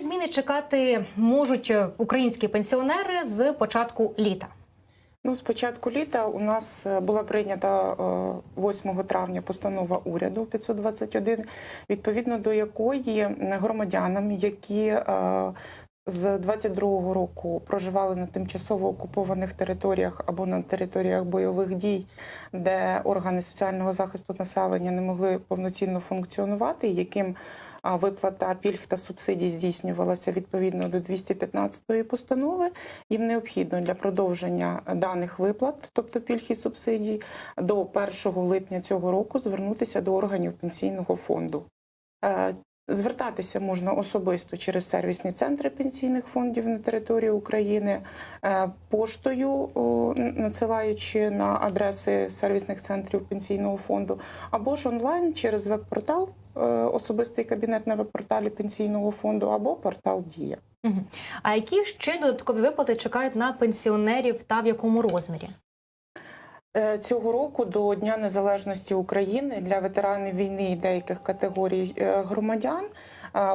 Зміни чекати можуть е, українські пенсіонери з початку літа? Ну, з початку літа у нас е, була прийнята е, 8 травня постанова уряду 521, відповідно до якої громадянам, які е, з 22-го року проживали на тимчасово окупованих територіях або на територіях бойових дій, де органи соціального захисту населення не могли повноцінно функціонувати, яким виплата пільг та субсидій здійснювалася відповідно до 215 постанови. Їм необхідно для продовження даних виплат, тобто пільг і субсидій, до 1 липня цього року звернутися до органів пенсійного фонду. Звертатися можна особисто через сервісні центри пенсійних фондів на території України, е, поштою надсилаючи на адреси сервісних центрів пенсійного фонду, або ж онлайн через веб-портал, е, особистий кабінет на веб-порталі пенсійного фонду, або портал Дія. А які ще додаткові виплати чекають на пенсіонерів та в якому розмірі? Е, Цього року до Дня Незалежності України для ветеранів війни і деяких категорій е, громадян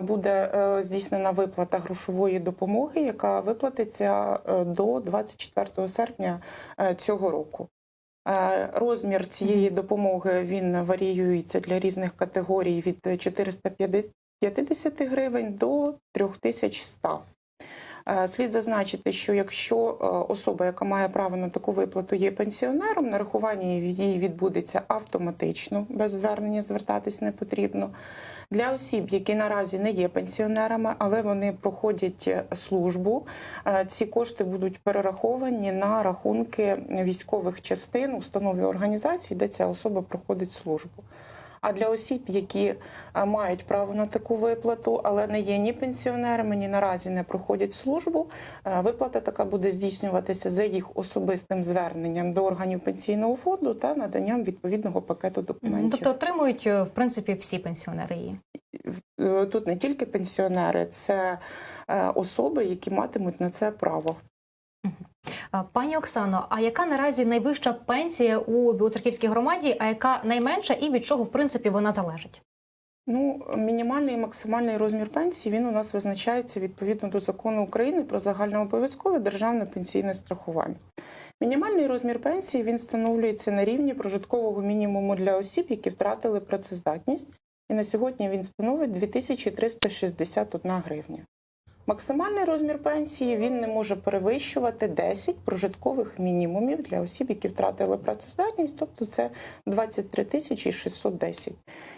буде е, здійснена виплата грошової допомоги, яка виплатиться до 24 серпня цього року. Розмір цієї допомоги він варіюється для різних категорій від 450 гривень до 3100. Е, Слід зазначити, що якщо е, особа, яка має право на таку виплату, є пенсіонером, нарахування її відбудеться автоматично, без звернення звертатись не потрібно. Для осіб, які наразі не є пенсіонерами, але вони проходять е, службу, е, ці кошти будуть перераховані на рахунки військових частин, установи організацій, де ця особа проходить службу. А для осіб, які мають право на таку виплату, але не є ні пенсіонерами, ні наразі не проходять службу, е, виплата така буде здійснюватися за їх особистим зверненням до органів пенсійного фонду та наданням відповідного пакету документів. Тобто отримують е, в принципі всі пенсіонери її. Е, Тут не тільки пенсіонери, це е, особи, які матимуть на це право. А, Пані Оксано, а яка наразі найвища пенсія у Білоцерківській громаді, а яка найменша і від чого в принципі вона залежить? Ну, мінімальний і максимальний розмір пенсії він у нас визначається відповідно до закону України про загальнообов'язкове державне пенсійне страхування. Мінімальний розмір пенсії він встановлюється на рівні прожиткового мінімуму для осіб, які втратили працездатність, і на сьогодні він становить 2361 гривня. Максимальний розмір пенсії він не може перевищувати 10 прожиткових мінімумів для осіб, які втратили працездатність, тобто це 23 тисячі 610.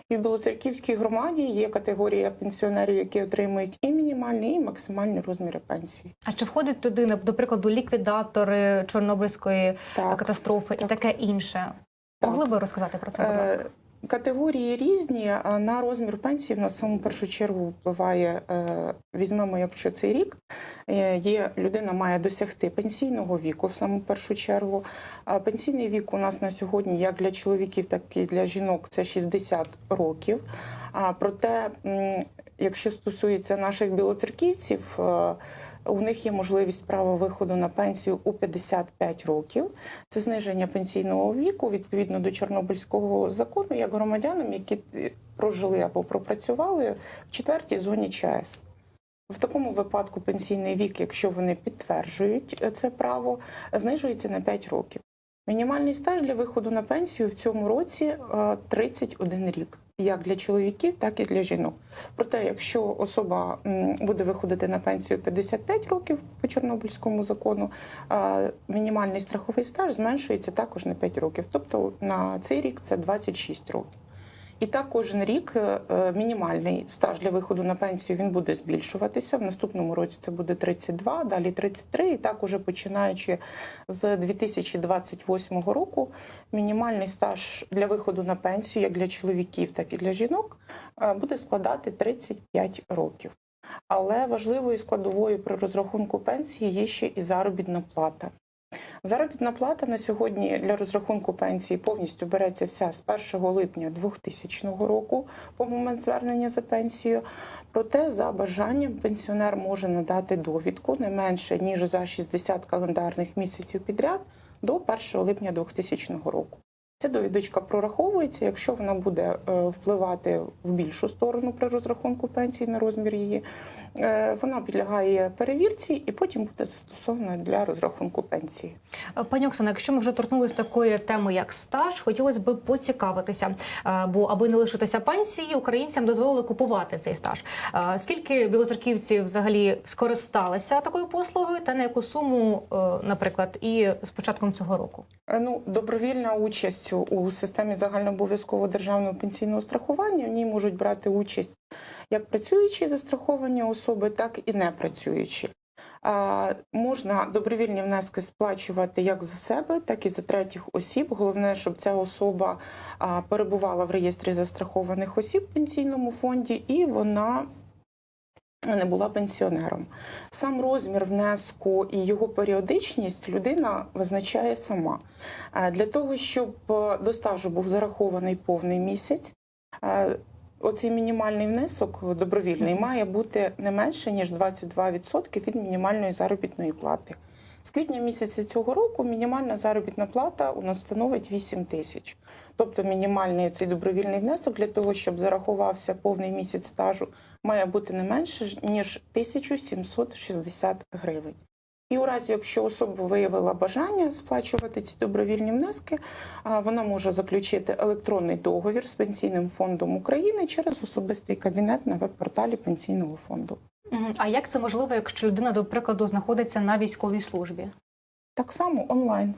І в Білоцерківській громаді є категорія пенсіонерів, які отримують і мінімальні, і максимальні розміри пенсії. А чи входить туди, до прикладу, ліквідатори Чорнобильської Так. катастрофи і таке інше? Так. Могли би розказати про це, будь ласка? Категорії різні. На розмір пенсії в нас саму першу чергу впливає. е, Візьмемо, якщо цей рік е, є людина має досягти пенсійного віку в саму першу чергу. Пенсійний вік у нас на сьогодні, як для чоловіків, так і для жінок, це 60 років. Проте, якщо стосується наших білоцерківців, е, у них є можливість права виходу на пенсію у 55 років. Це зниження пенсійного віку відповідно до Чорнобильського закону, як громадянам, які е, прожили або пропрацювали в четвертій зоні ЧАЕС. В такому випадку пенсійний вік, якщо вони підтверджують е, це право, знижується на 5 років. Мінімальний стаж для виходу на пенсію в цьому році е, 31 рік, як для чоловіків, так і для жінок. Проте, якщо особа буде виходити на пенсію 55 років по Чорнобильському закону, мінімальний страховий стаж зменшується також на 5 років. Тобто на цей рік це 26 років. І так кожен рік е, е, мінімальний стаж для виходу на пенсію він буде збільшуватися. В наступному році це буде 32, далі 33. І так уже починаючи з 2028 року, мінімальний стаж для виходу на пенсію, як для чоловіків, так і для жінок, е, буде складати 35 років. Але важливою складовою при розрахунку пенсії є ще і заробітна плата. Заробітна плата на сьогодні для розрахунку пенсії повністю береться вся з 1 липня 2000 року по момент звернення за пенсію. Проте за бажанням пенсіонер може надати довідку не менше ніж за 60 календарних місяців підряд до 1 липня 2000 року. Ця довідочка прораховується, якщо вона буде е, впливати в більшу сторону при розрахунку пенсії на розмір її, е, вона підлягає перевірці і потім буде застосована для розрахунку пенсії. Е, Пані Оксана, якщо ми вже торкнулися такої теми, як стаж, хотілося б поцікавитися. Бо аби не лишитися пенсії, українцям дозволили купувати цей стаж. Скільки білоцерківців взагалі скористалися такою послугою, та на яку суму, наприклад, і з початком цього року? Ну, добровільна участь у- у системі загальнообов'язкового державного пенсійного страхування в ній можуть брати участь як працюючі застраховані особи, так і не працюючі. Можна добровільні внески сплачувати як за себе, так і за третіх осіб. Головне, щоб ця особа перебувала в реєстрі застрахованих осіб в пенсійному фонді, і вона не була пенсіонером. Сам розмір внеску і його періодичність людина визначає сама. Е, Для того, щоб е, до стажу був зарахований повний місяць, е, оцей мінімальний внесок добровільний має бути не менше ніж 22% від мінімальної заробітної плати. З квітня місяця цього року мінімальна заробітна плата у нас становить 8 тисяч. Тобто мінімальний цей добровільний внесок для того, щоб зарахувався повний місяць стажу, має бути не менше ніж 1760 гривень. І у разі, якщо особа виявила бажання сплачувати ці добровільні внески, вона може заключити електронний договір з Пенсійним фондом України через особистий кабінет на веб-порталі Пенсійного фонду. А як це можливо, якщо людина, до прикладу, знаходиться на військовій службі? Так само онлайн.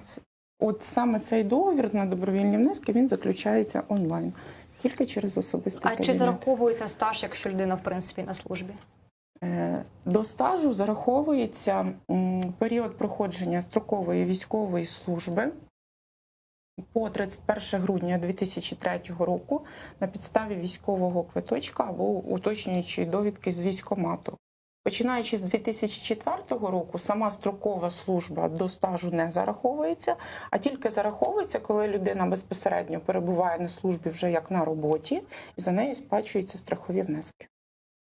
От саме цей договір на добровільні внески він заключається онлайн, тільки через особистий А кабінет. чи зараховується стаж, якщо людина в принципі на службі? Е, До стажу зараховується період проходження строкової військової служби по 31 грудня 2003 року на підставі військового квиточка або уточнюючої довідки з військомату. Починаючи з 2004 року, сама строкова служба до стажу не зараховується, а тільки зараховується, коли людина безпосередньо перебуває на службі вже як на роботі, і за неї сплачуються страхові внески.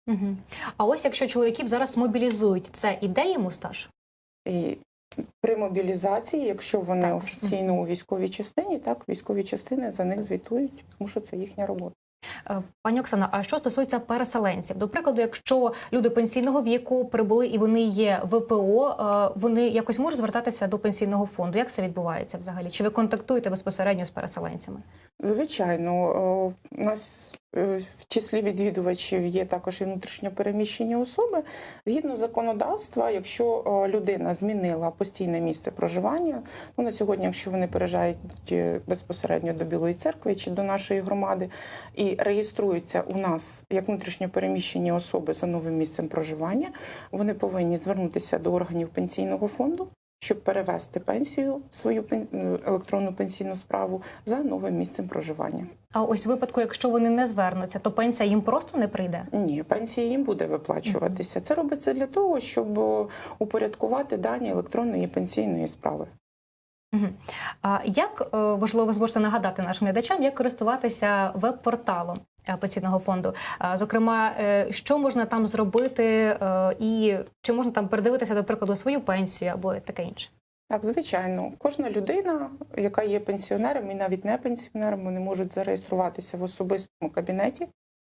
Угу. А ось якщо чоловіків зараз мобілізують, це іде йому стаж? І при мобілізації, якщо вони Так. офіційно у військовій частині, так військові частини за них звітують, тому що це їхня робота. Е, Пані Оксана, а що стосується переселенців? До прикладу, якщо люди пенсійного віку прибули і вони є ВПО, е, вони якось можуть звертатися до пенсійного фонду. Як це відбувається взагалі? Чи ви контактуєте безпосередньо з переселенцями? Звичайно, у нас е, в числі відвідувачів є також і внутрішньопереміщені особи. Згідно законодавства, якщо людина змінила постійне місце проживання, ну на сьогодні, якщо вони переїжджають е, безпосередньо до Білої церкви чи до нашої громади і реєструються у нас як внутрішньопереміщені особи за новим місцем проживання, вони повинні звернутися до органів пенсійного фонду. Щоб перевести пенсію, свою електронну пенсійну справу за новим місцем проживання. А ось в випадку, якщо вони не звернуться, то пенсія їм просто не прийде. Ні, пенсія їм буде виплачуватися. Це робиться для того, щоб упорядкувати дані електронної пенсійної справи. А як е, можливо, ви зможете нагадати нашим глядачам, як користуватися веб-порталом пенсійного фонду? А, Зокрема, е, що можна там зробити, е, і чи можна там передивитися, до прикладу, свою пенсію або таке інше? Так, звичайно, кожна людина, яка є пенсіонером і навіть не пенсіонером, вони можуть зареєструватися в особистому кабінеті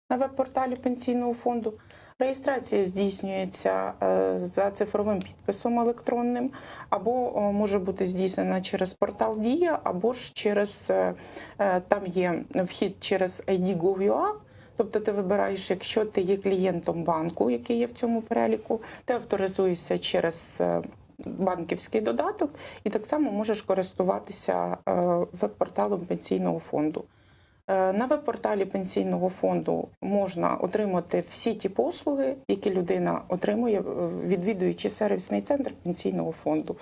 на веб-порталі пенсійного фонду. Реєстрація здійснюється е, за цифровим підписом електронним, або може бути здійснена через портал Дія, або ж через е, е, там є вхід через ID.gov.ua, Тобто ти вибираєш, якщо ти є клієнтом банку, який є в цьому переліку, ти авторизуєшся через е, банківський додаток, і так само можеш користуватися е, веб-порталом пенсійного фонду. Е, На веб-порталі пенсійного фонду можна отримати всі ті послуги, які людина отримує, е, відвідуючи сервісний центр пенсійного фонду.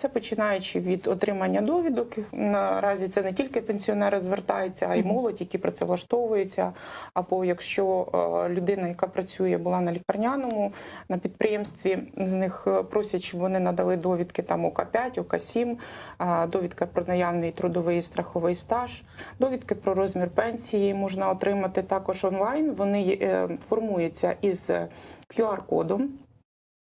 Це починаючи від отримання довідок. Наразі це не тільки пенсіонери звертаються, а й молодь, які працевлаштовуються. Або якщо е, людина, яка працює, була на лікарняному на підприємстві, з них е, просять, щоб вони надали довідки там ОК5, ОК7, е, довідка про наявний трудовий і страховий стаж, довідки про розмір пенсії можна отримати також онлайн. Вони формуються із QR-кодом.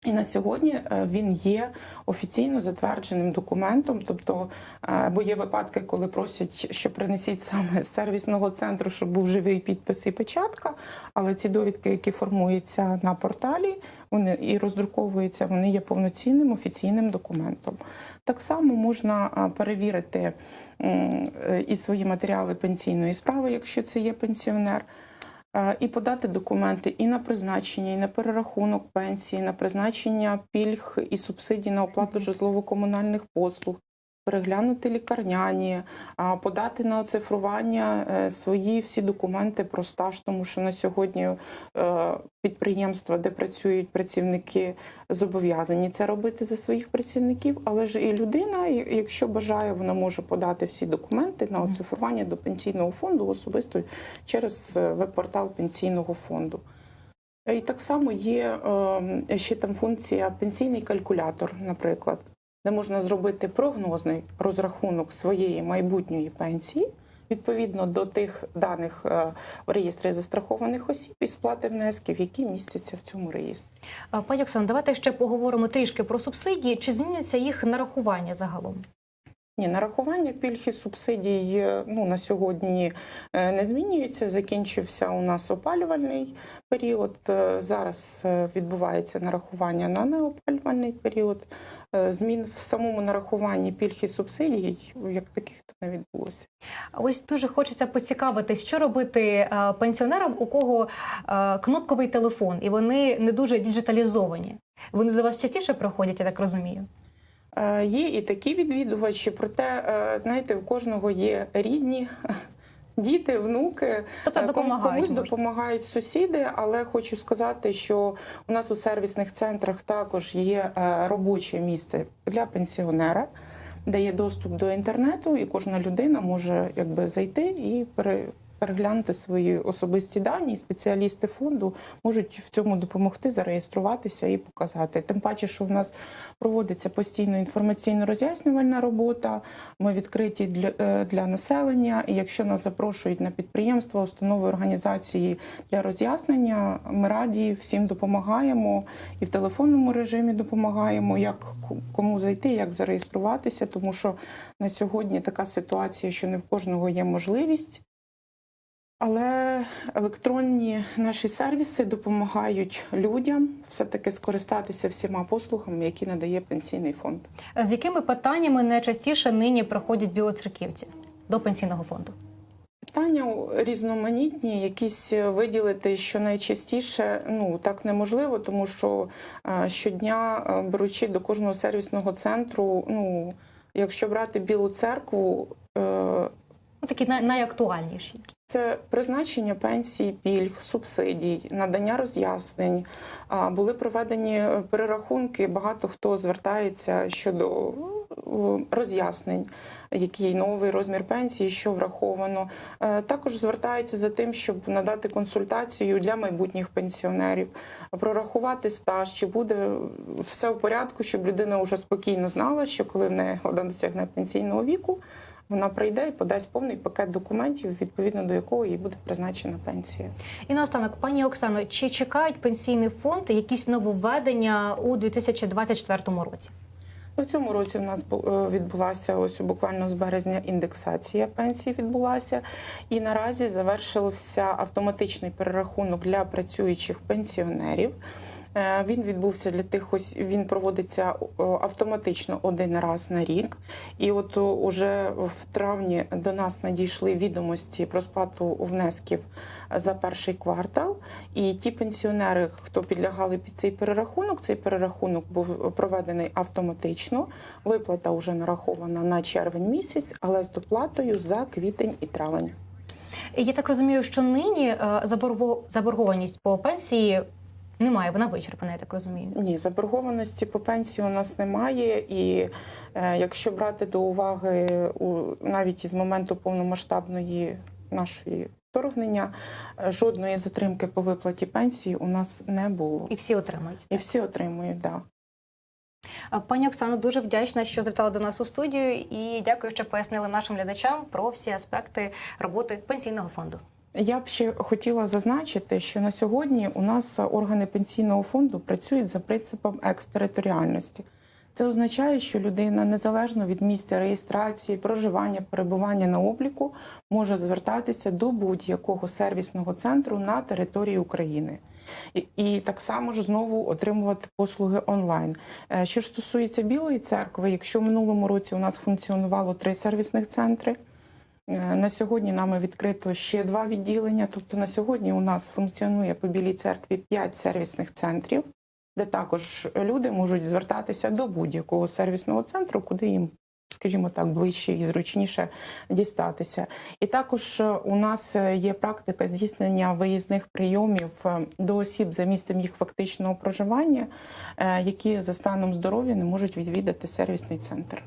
І на сьогодні е, він є офіційно затвердженим документом. Тобто, е, бо є випадки, коли просять, що принесіть саме з сервісного центру, щоб був живий підпис і печатка. Але ці довідки, які формуються на порталі, вони і роздруковуються, вони є повноцінним офіційним документом. Так само можна е, перевірити і свої матеріали пенсійної справи, якщо це є пенсіонер. І подати документи і на призначення, і на перерахунок пенсії, на призначення пільг і субсидій на оплату житлово-комунальних послуг, переглянути лікарняні, подати на оцифрування е, свої всі документи про стаж, тому що на сьогодні е, підприємства, де працюють працівники, зобов'язані це робити за своїх працівників, але ж і людина, якщо бажає, вона може подати всі документи на оцифрування до пенсійного фонду особисто через е, веб-портал пенсійного фонду. І так само є е, ще там функція пенсійний калькулятор, наприклад, де можна зробити прогнозний розрахунок своєї майбутньої пенсії відповідно до тих даних е, в реєстрі застрахованих осіб і сплати внесків, які містяться в цьому реєстрі. Пані Оксано, давайте ще поговоримо трішки про субсидії. Чи зміняться їх нарахування загалом? Ні, нарахування пільг і субсидій е, ну, на сьогодні е, не змінюється. Закінчився у нас опалювальний період. Зараз відбувається нарахування на неопалювальний період. Е, Змін в самому нарахуванні пільг і субсидій, як таких то не відбулося. Ось дуже хочеться поцікавитись, що робити е, пенсіонерам, у кого е, кнопковий телефон, і вони не дуже діджиталізовані. Вони до вас частіше приходять, я так розумію. Є і такі відвідувачі, проте, знаєте, в кожного є рідні. Діти, внуки, Тобто Е, допомагають, комусь допомагають сусіди, але хочу сказати, що у нас у сервісних центрах також є е, робоче місце для пенсіонера, де є доступ до інтернету, і кожна людина може якби зайти і пере. Переглянути свої особисті дані, і спеціалісти фонду можуть в цьому допомогти зареєструватися і показати. Тим паче, що в нас проводиться постійно інформаційно-роз'яснювальна робота. Ми відкриті для, е, для населення. І якщо нас запрошують на підприємства, установи організації для роз'яснення, ми раді всім допомагаємо і в телефонному режимі допомагаємо, як кому зайти, як зареєструватися, тому що на сьогодні така ситуація, що не в кожного є можливість. Але електронні наші сервіси допомагають людям все-таки скористатися всіма послугами, які надає пенсійний фонд. З якими питаннями найчастіше нині приходять білоцерківці до пенсійного фонду? Питання різноманітні, якісь виділити, що найчастіше ну так неможливо, тому що е, щодня е, беручи до кожного сервісного центру, ну якщо брати білу церкву. е, Ну, такі най- найактуальніші. Це призначення пенсій, пільг, субсидій, надання роз'яснень. Були проведені е, перерахунки. Багато хто звертається щодо е, роз'яснень, який новий розмір пенсії, що враховано. Е, Також звертаються за тим, щоб надати консультацію для майбутніх пенсіонерів, прорахувати стаж, чи буде все в порядку, щоб людина вже спокійно знала, що коли в неї вона досягне пенсійного віку. Вона прийде і подасть повний пакет документів, відповідно до якого їй буде призначена пенсія. І наостанок, пані Оксано, чи чекають пенсійний фонд якісь нововведення у 2024 році? У цьому році в нас е, відбулася ось буквально з березня індексація пенсії відбулася, і наразі завершився автоматичний перерахунок для працюючих пенсіонерів. Е, Він відбувся для тих ось він проводиться автоматично один раз на рік. І от уже в травні до нас надійшли відомості про сплату внесків за перший квартал. І ті пенсіонери, хто підлягали під цей перерахунок, цей перерахунок був проведений автоматично. Виплата вже нарахована на червень місяць, але з доплатою за квітень і травень. Я так розумію, що нині е, заборгованість по пенсії немає, вона вичерпана, я так розумію. Ні, заборгованості по пенсії у нас немає, і е, якщо брати до уваги у навіть із моменту повномасштабної нашої вторгнення, е, жодної затримки по виплаті пенсії у нас не було. І всі отримають. І всі отримують, да. Пані Оксано, дуже вдячна, що завітала до нас у студію, і дякую, що пояснили нашим глядачам про всі аспекти роботи пенсійного фонду. Я б ще хотіла зазначити, що на сьогодні у нас органи пенсійного фонду працюють за принципом екстериторіальності. Це означає, що людина незалежно від місця реєстрації, проживання, перебування на обліку може звертатися до будь-якого сервісного центру на території України. І, і так само ж знову отримувати послуги онлайн. Е, Що ж стосується Білої церкви, якщо в минулому році у нас функціонувало три сервісних центри. Е, На сьогодні нами відкрито ще два відділення. Тобто на сьогодні у нас функціонує по Білій церкві п'ять сервісних центрів, де також люди можуть звертатися до будь-якого сервісного центру, куди їм, скажімо так, ближче і зручніше дістатися. І також е, у нас е, є практика здійснення виїзних прийомів до осіб за місцем їх фактичного проживання, які за станом здоров'я не можуть відвідати сервісний центр.